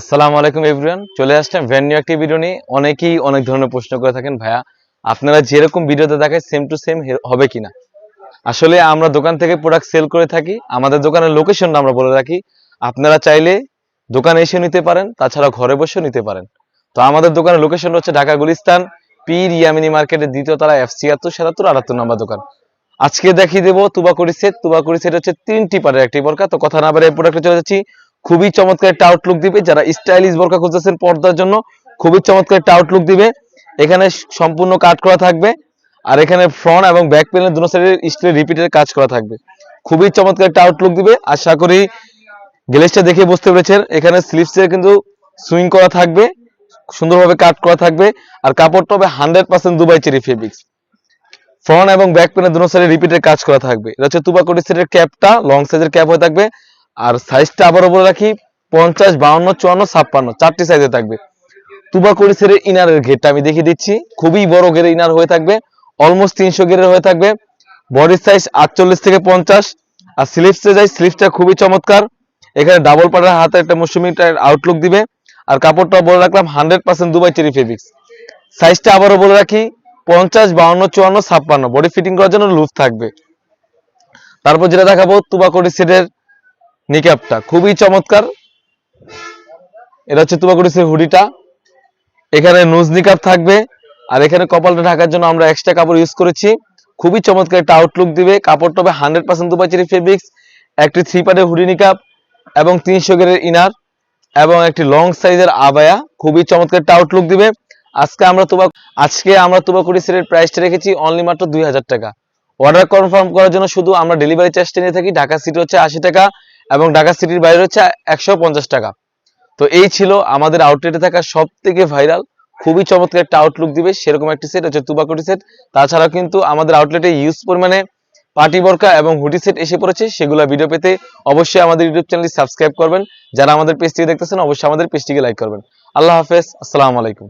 আসসালামু আলাইকুম এভরিওয়ান, চলে আসলাম ভ্যান নিউ একটি ভিডিও নিয়ে। অনেকেই অনেক ধরনের প্রশ্ন করে থাকেন, ভাইয়া, আপনারা যেরকম ভিডিওতে দেখায় সেম টু সেম হবে কিনা? আসলে আমরা দোকান থেকে প্রোডাক্ট সেল করে থাকি, আমাদের দোকানের লোকেশনটা আমরা বলে রাখি। আপনারা চাইলে দোকানে এসে নিতে পারেন, তাছাড়া ঘরে বসেও নিতে পারেন। তো আমাদের দোকানের লোকেশন হচ্ছে ঢাকা গুলিস্তান, পীর ইয়ামিনী মার্কেটের দ্বিতীয় তলা, এফ ছিয়াত্তর, সাতাত্তর, আটাত্তর নম্বর দোকান। আজকে দেখিয়ে দেবো, তুবাকুড়ি সেট তুবাকুড়ি সেট হচ্ছে তিনটি পারের একটি বরকা। তো কথা না বলে এই প্রোডাক্টে চলে যাচ্ছি। খুবই চমৎকার একটা আউটলুক দিবে। যারা স্টাইলিশ বোরকা খুঁজতেছেন পর্দার জন্য, খুবই চমৎকার একটা আউটলুক দিবে। এখানে সম্পূর্ণ কাট করা থাকবে। আর এখানে ফ্রন্ট এবং ব্যাক প্যানেল দুটো সাইডে স্টিলের রিপিটের কাজ করা থাকবে। খুবই চমৎকার একটা আউটলুক দিবে। আশা করি গ্লেসটা দেখে বুঝতে পেরেছেন। এখানে স্লিপসে কিন্তু সুইং করা থাকবে, সুন্দরভাবে কাট করা থাকবে। আর কাপড়টা হবে hundred percent Dubai cherry fabrics front এবং ব্যাক প্যানেল দুটো সাইডে রিপিটের কাজ করা থাকবে। এটা হচ্ছে তুবাকুটি সেটের ক্যাপটা লং সাইজের ক্যাপ হয়ে থাকবে। আর সাইজটা আবারও বলে রাখি, পঞ্চাশ, বাউন্ন, চুয়ান্ন, ছাপ্পান্ন, চারটি সাইজে থাকবে। তুবাকুড়ি সেটের ইনারের ঘেরটা আমি দেখিয়ে দিচ্ছি। খুবই বড় ঘেরের ইনার হয়ে থাকবে অলমোস্ট তিনশো ঘেরের হয়ে থাকবে। বডি সাইজ আটচল্লিশ থেকে পঞ্চাশ। আর স্লিপসে যাই স্লিপসটা খুবই চমৎকার। এখানে ডাবল পাটার হাতে একটা মৌসুমিটার আউটলুক দিবে। আর কাপড়টা বলে রাখলাম hundred percent Dubai cherry fabrics সাইজটা আবারও বলে রাখি, পঞ্চাশ, বাউন্ন, চুয়ান্ন, ছাপ্পান্ন। বডি ফিটিং করার জন্য লুজ থাকবে। তারপর যেটা দেখাবো, তুবাকুড়ি সেটের নিকাপটা খুবই চমৎকার। এটা হচ্ছে তুবাকুড়ি সেটের হুডিটা। এখানে নুজ নিকাপ থাকবে। আর এখানে কপালটা ঢাকার জন্য আমরা এক্সট্রা কাপড় ইউজ করেছি। খুবই চমৎকার একটা আউটলুক দিবে। কাপড়টা হবে hundred percent Dubai cherry fabrics একটি থ্রি পার্টের হুডি নিকাপ এবং তিনশো গেরের ইনার এবং একটি লং সাইজের আবায়া। খুবই চমৎকার একটা আউটলুক দিবে। আজকে আমরা তুবা আজকে আমরা তুবাকুড়ি সেটের প্রাইসটা রেখেছি অনলি মাত্র দুই হাজার টাকা। অর্ডার কনফার্ম করার জন্য শুধু আমরা ডেলিভারি চার্জটা নিয়ে থাকি। ঢাকা সিটি হচ্ছে আশি টাকা। এবং ঢাকা সিটির বাইরে হচ্ছে একশো পঞ্চাশ টাকা। তো এই ছিল আমাদের আউটলেটে থাকা সব থেকে ভাইরাল খুবই চমৎকার একটা আউটলুক দিবে, সেরকম একটি সেট হচ্ছে তুবাকুটি সেট তাছাড়াও কিন্তু আমাদের আউটলেটে ইউজ পরিমাণে পার্টি বরকা এবং হুডি সেট এসে পড়েছে, সেগুলো ভিডিও পেতে অবশ্যই আমাদের ইউটিউব চ্যানেলটি সাবস্ক্রাইব করবেন। যারা আমাদের পেজটিকে দেখতেছেন, অবশ্যই আমাদের পেজটিকে লাইক করবেন। আল্লাহ হাফেজ, আসসালামু আলাইকুম।